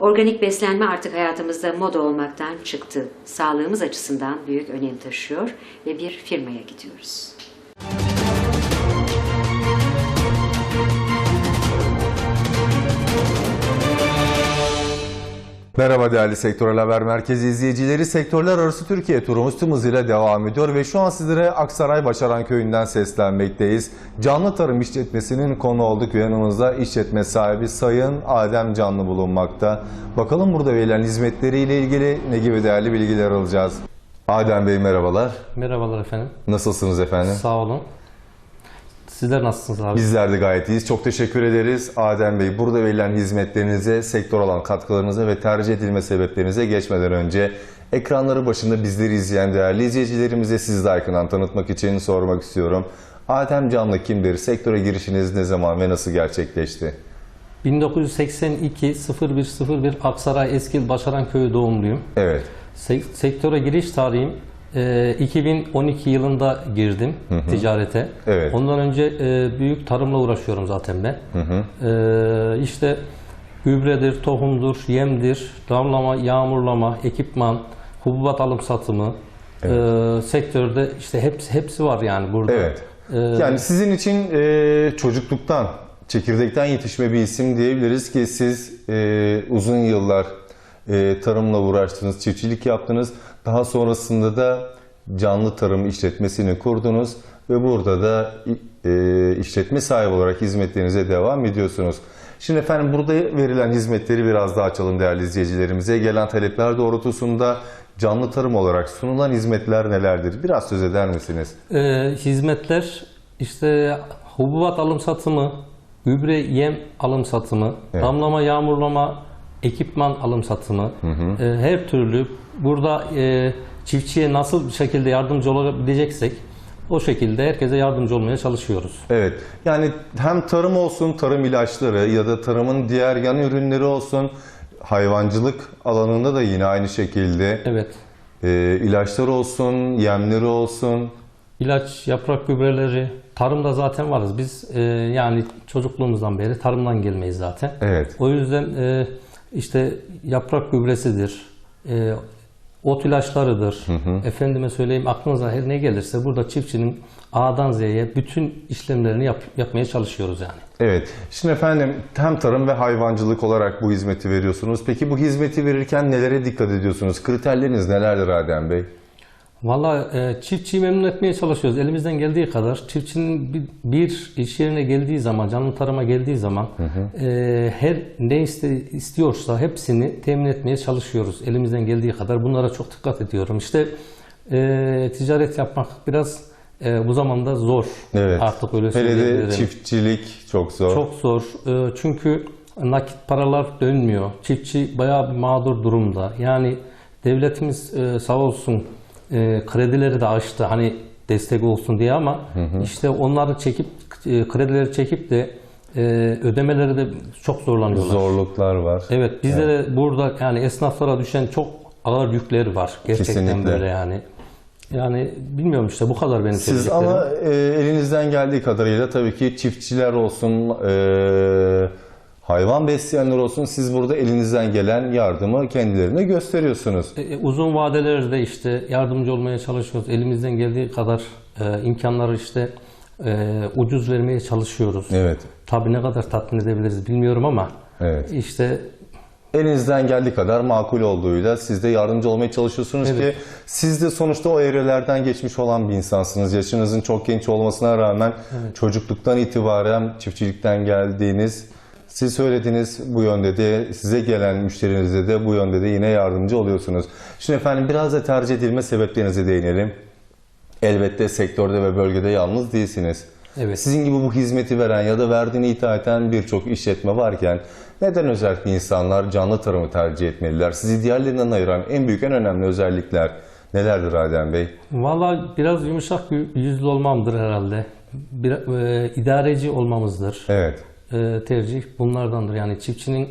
Organik beslenme artık hayatımızda moda olmaktan çıktı. Sağlığımız açısından büyük önem taşıyor ve bir firmaya gidiyoruz. Merhaba değerli Sektörel Haber Merkezi izleyicileri. Sektörler arası Türkiye turumuz tüm hızıyla devam ediyor ve şu an sizlere Aksaray Başaran Köyü'nden seslenmekteyiz. Canlı Tarım İşletmesi'nin konu olduk ve yanımızda işletme sahibi Sayın Adem Canlı bulunmakta. Bakalım burada verilen hizmetleriyle ilgili ne gibi değerli bilgiler alacağız. Adem Bey merhabalar. Merhabalar efendim. Nasılsınız efendim? Sağ olun. Sizler nasılsınız abi? Bizler de gayet iyiyiz. Çok teşekkür ederiz. Adem Bey, burada verilen hizmetlerinize, sektör olan katkılarınıza ve tercih edilme sebeplerinize geçmeden önce ekranları başında bizleri izleyen değerli izleyicilerimize sizi daha yakından tanıtmak için sormak istiyorum. Adem Canlı kimdir? Sektöre girişiniz ne zaman ve nasıl gerçekleşti? 1982 0101 Aksaray Eskil Başaran Köyü doğumluyum. Evet, Se- sektöre giriş tarihim e, 2012 yılında girdim ticarete. Evet. Ondan önce e, büyük tarımla uğraşıyorum zaten ben. E, işte gübredir, tohumdur, yemdir, damlama, yağmurlama, ekipman, hububat alım satımı. e, sektörde işte hepsi hepsi var yani burada. evet. Ee, Yani sizin için e, çocukluktan, çekirdekten yetişme bir isim diyebiliriz ki siz e, uzun yıllar e, tarımla uğraştınız, çiftçilik yaptınız. Daha sonrasında da canlı tarım işletmesini kurdunuz ve burada da e, işletme sahibi olarak hizmetlerinize devam ediyorsunuz. Şimdi efendim burada verilen hizmetleri biraz daha açalım değerli izleyicilerimize. Gelen talepler doğrultusunda canlı tarım olarak sunulan hizmetler nelerdir? Biraz söz eder misiniz? Ee, hizmetler işte hububat alım satımı, gübre yem alım satımı, Evet. damlama yağmurlama ekipman alım satımı, e, her türlü burada e, çiftçiye nasıl bir şekilde yardımcı olabileceksek o şekilde herkese yardımcı olmaya çalışıyoruz. Evet. Yani hem tarım olsun, tarım ilaçları ya da tarımın diğer yan ürünleri olsun, hayvancılık alanında da yine aynı şekilde Evet. e, ilaçlar olsun, yemleri olsun. İlaç, yaprak gübreleri, tarımda zaten varız. Biz e, yani çocukluğumuzdan beri tarımdan gelmeyiz zaten. Evet. O yüzden e, işte yaprak gübresidir, e, ot ilaçlarıdır. Efendime söyleyeyim aklınıza her ne gelirse burada çiftçinin A'dan Z'ye bütün işlemlerini yap- yapmaya çalışıyoruz yani. Evet. Şimdi efendim hem tarım ve hayvancılık olarak bu hizmeti veriyorsunuz. Peki bu hizmeti verirken nelere dikkat ediyorsunuz? Kriterleriniz nelerdir Adem Bey? Valla e, çiftçiyi memnun etmeye çalışıyoruz. Elimizden geldiği kadar çiftçinin bir, bir iş yerine geldiği zaman, canlı tarıma geldiği zaman e, her ne iste, istiyorsa hepsini temin etmeye çalışıyoruz. Elimizden geldiği kadar bunlara çok dikkat ediyorum. İşte e, ticaret yapmak biraz e, bu zamanda zor. Evet. Artık öyle Hele söyleyebilirim. de çiftçilik çok zor. Çok zor. E, Çünkü nakit paralar dönmüyor. Çiftçi bayağı bir mağdur durumda. Yani devletimiz e, sağ olsun e, kredileri de açtı hani destek olsun diye ama işte onları çekip e, kredileri çekip de e, ödemeleri de çok zorlanıyorlar. Zorluklar var. Evet bizde de burada yani esnaflara düşen çok ağır yükleri var. Gerçekten Kesinlikle. böyle yani. Yani bilmiyorum işte bu kadar benim Siz ama e, elinizden geldiği kadarıyla tabii ki çiftçiler olsun, e, hayvan besleyenler olsun siz burada elinizden gelen yardımı kendilerine gösteriyorsunuz. E, uzun vadelerde işte yardımcı olmaya çalışıyoruz. Elimizden geldiği kadar e, imkanları işte e, ucuz vermeye çalışıyoruz. Evet. Tabii ne kadar tatmin edebiliriz bilmiyorum ama Evet. işte Elinizden geldiği kadar makul olduğuyla siz de yardımcı olmaya çalışıyorsunuz Evet. ki siz de sonuçta o evrelerden geçmiş olan bir insansınız. Yaşınızın çok genç olmasına rağmen çocukluktan itibaren çiftçilikten geldiğiniz siz söylediğiniz bu yönde de size gelen müşterinize de bu yönde de yine yardımcı oluyorsunuz. Şimdi efendim biraz da tercih edilme sebeplerinize değinelim. Elbette sektörde ve bölgede yalnız değilsiniz. Evet. Sizin gibi bu hizmeti veren ya da verdiğini ithal eden birçok işletme varken neden özellikle insanlar canlı tarımı tercih etmeliler? Sizi diğerlerinden ayıran en büyük en önemli özellikler nelerdir Adem Bey? valla biraz yumuşak yüzlü olmamdır herhalde. Bir, e, idareci olmamızdır. Evet. E, tercih bunlardandır. Yani çiftçinin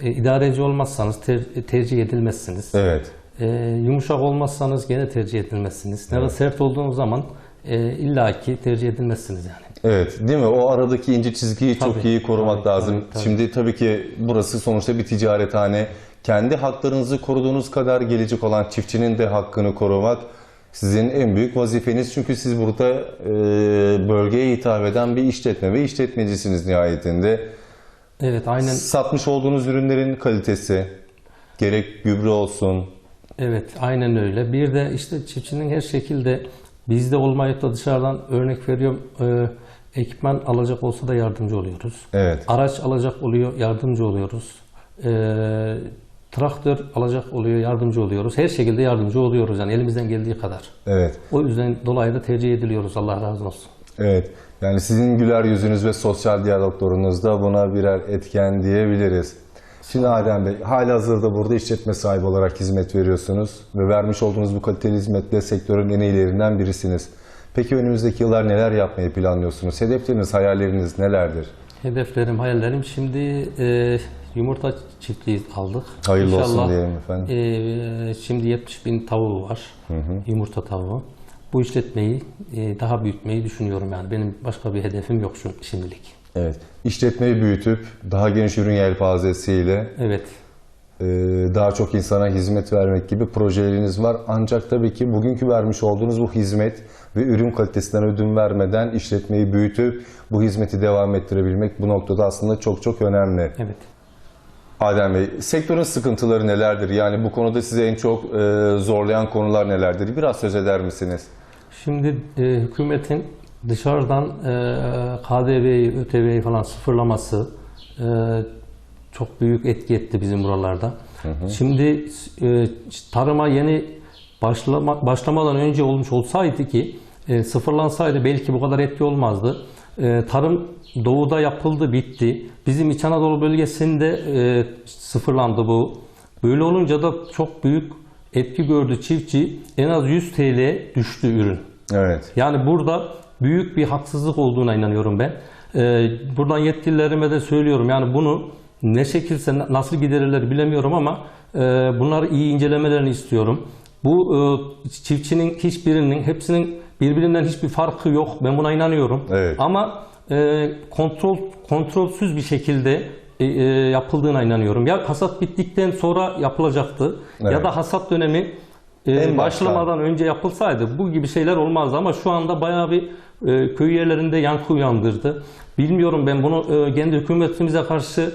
e, idareci olmazsanız ter- tercih edilmezsiniz. Evet. E, yumuşak olmazsanız gene tercih edilmezsiniz. Ne kadar sert olduğunuz zaman e, illaki tercih edilmezsiniz yani. Evet, değil mi? O aradaki ince çizgiyi çok Tabii, iyi korumak tabii, lazım. tabii, tabii. Şimdi tabii ki burası sonuçta bir ticarethane. Kendi haklarınızı koruduğunuz kadar gelecek olan çiftçinin de hakkını korumak sizin en büyük vazifeniz. Çünkü siz burada e, bölgeye hitap eden bir işletme ve işletmecisiniz nihayetinde. Evet aynen Satmış olduğunuz ürünlerin kalitesi, gerek gübre olsun, Evet, aynen öyle. Bir de işte çiftçinin her şekilde bizde olmayıp da dışarıdan örnek veriyorum e, ekipman alacak olsa da yardımcı oluyoruz. evet, Araç alacak oluyor, yardımcı oluyoruz. E, traktör alacak oluyor, yardımcı oluyoruz. Her şekilde yardımcı oluyoruz yani elimizden geldiği kadar. evet. O yüzden dolayı da tercih ediliyoruz. Allah razı olsun. Evet. Yani sizin güler yüzünüz ve sosyal diyaloglarınız da buna birer etken diyebiliriz. Şimdi Adem Bey, hali hazırda burada işletme sahibi olarak hizmet veriyorsunuz ve vermiş olduğunuz bu kaliteli hizmetle sektörün en iyilerinden birisiniz. Peki önümüzdeki yıllar neler yapmayı planlıyorsunuz? Hedefleriniz, hayalleriniz nelerdir? Hedeflerim, hayallerim şimdi e, yumurta çiftliği aldık. Hayırlı olsun İnşallah, diyelim efendim. e, şimdi 70 bin tavuğu var. Yumurta tavuğu. Bu işletmeyi e, daha büyütmeyi düşünüyorum yani. Benim başka bir hedefim yok şu şimdilik. Evet. İşletmeyi büyütüp daha geniş ürün yelpazesiyle Evet. E, daha çok insana hizmet vermek gibi projeleriniz var. Ancak tabii ki bugünkü vermiş olduğunuz bu hizmet ve ürün kalitesinden ödün vermeden işletmeyi büyütüp bu hizmeti devam ettirebilmek bu noktada aslında çok çok önemli. Evet. Adem Bey, sektörün sıkıntıları nelerdir? Yani bu konuda size en çok e, zorlayan konular nelerdir? Biraz söz eder misiniz? Şimdi e, hükümetin dışarıdan e, KDV'yi, ÖTV'yi falan sıfırlaması e, çok büyük etki etti bizim buralarda. Şimdi e, tarıma yeni başlama, başlamadan önce olmuş olsaydı ki e, sıfırlansaydı belki bu kadar etki olmazdı. E, tarım doğuda yapıldı, bitti. Bizim İç Anadolu bölgesinde e, sıfırlandı bu. Böyle olunca da çok büyük etki gördü çiftçi. En az 100 TL düştü ürün. Evet. Yani burada büyük bir haksızlık olduğuna inanıyorum ben. Ee, buradan yetkililerime de söylüyorum. Yani bunu ne şekilse nasıl giderirler bilemiyorum ama e, bunları iyi incelemelerini istiyorum. Bu e, çiftçinin hiçbirinin, hepsinin birbirinden hiçbir farkı yok. Ben buna inanıyorum. Evet. Ama e, kontrol kontrolsüz bir şekilde e, e, yapıldığına inanıyorum. Ya hasat bittikten sonra yapılacaktı Evet. ya da hasat dönemi e, En başlamadan önce yapılsaydı bu gibi şeyler olmazdı ama şu anda bayağı bir e, köy yerlerinde yankı uyandırdı. Bilmiyorum ben bunu e, kendi hükümetimize karşı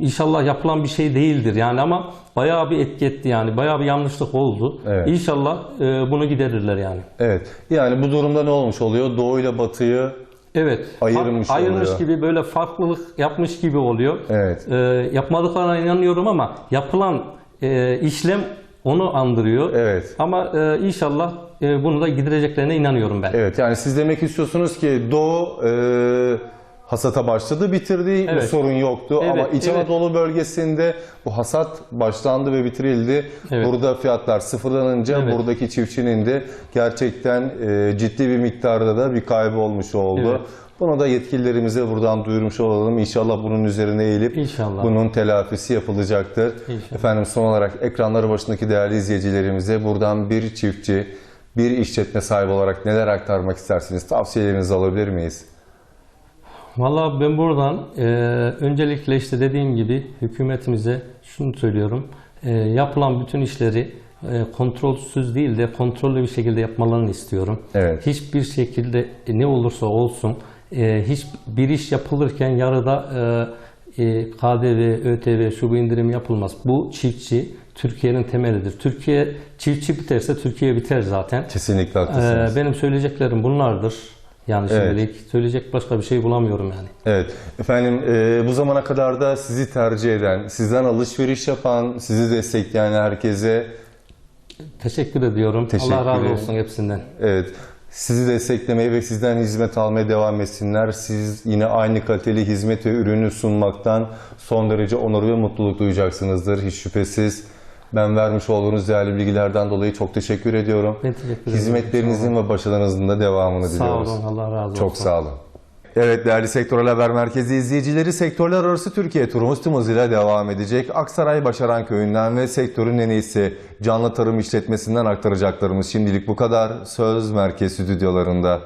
inşallah yapılan bir şey değildir yani ama bayağı bir etki etti yani bayağı bir yanlışlık oldu. Evet. İnşallah e, bunu giderirler yani. Evet. Yani bu durumda ne olmuş oluyor? Doğu ile batıyı Evet. Ayırmış fa- ayırmış oluyor. gibi böyle farklılık yapmış gibi oluyor. Evet. E, yapmadıklarına inanıyorum ama yapılan e, işlem onu andırıyor. Evet. Ama e, inşallah e, bunu da gidereceklerine inanıyorum ben. Evet yani siz demek istiyorsunuz ki Doğu e, hasata başladı bitirdi bu Evet. sorun yoktu Evet, ama İç evet. Anadolu bölgesinde bu hasat başlandı ve bitirildi. Evet. Burada fiyatlar sıfırlanınca Evet. buradaki çiftçinin de gerçekten e, ciddi bir miktarda da bir kaybı olmuş oldu. Evet. Bunu da yetkililerimize buradan duyurmuş olalım. İnşallah bunun üzerine eğilip İnşallah. bunun telafisi yapılacaktır. İnşallah. Efendim son olarak ekranları başındaki değerli izleyicilerimize buradan bir çiftçi, bir işletme sahibi olarak neler aktarmak istersiniz? Tavsiyelerinizi alabilir miyiz? Vallahi ben buradan e, öncelikle işte dediğim gibi hükümetimize şunu söylüyorum. E, yapılan bütün işleri e, kontrolsüz değil de kontrollü bir şekilde yapmalarını istiyorum. Evet. Hiçbir şekilde e, ne olursa olsun e, hiç bir iş yapılırken yarıda e, e, KDV, ÖTV, şu bu indirim yapılmaz. Bu çiftçi Türkiye'nin temelidir. Türkiye çiftçi biterse Türkiye biter zaten. Kesinlikle Ee, haklısınız. benim söyleyeceklerim bunlardır. Yani Evet. şimdilik söyleyecek başka bir şey bulamıyorum yani. Evet. Efendim e, bu zamana kadar da sizi tercih eden, sizden alışveriş yapan, sizi destekleyen herkese Teşekkür ediyorum. Teşekkür Allah razı olsun hepsinden. Evet. Sizi desteklemeye ve sizden hizmet almaya devam etsinler. Siz yine aynı kaliteli hizmet ve ürünü sunmaktan son derece onur ve mutluluk duyacaksınızdır. Hiç şüphesiz. Ben vermiş olduğunuz değerli bilgilerden dolayı çok teşekkür ediyorum. Teşekkür. Hizmetlerinizin ve başarılarınızın da devamını Sağ diliyoruz. olun. Allah razı olsun. Çok sağ olun. Evet değerli Sektörel Haber Merkezi izleyicileri sektörler arası Türkiye turumuz tüm hızıyla devam edecek. Aksaray Başaran Köyü'nden ve sektörün en iyisi canlı tarım işletmesinden aktaracaklarımız şimdilik bu kadar. Söz Merkez Stüdyolarında.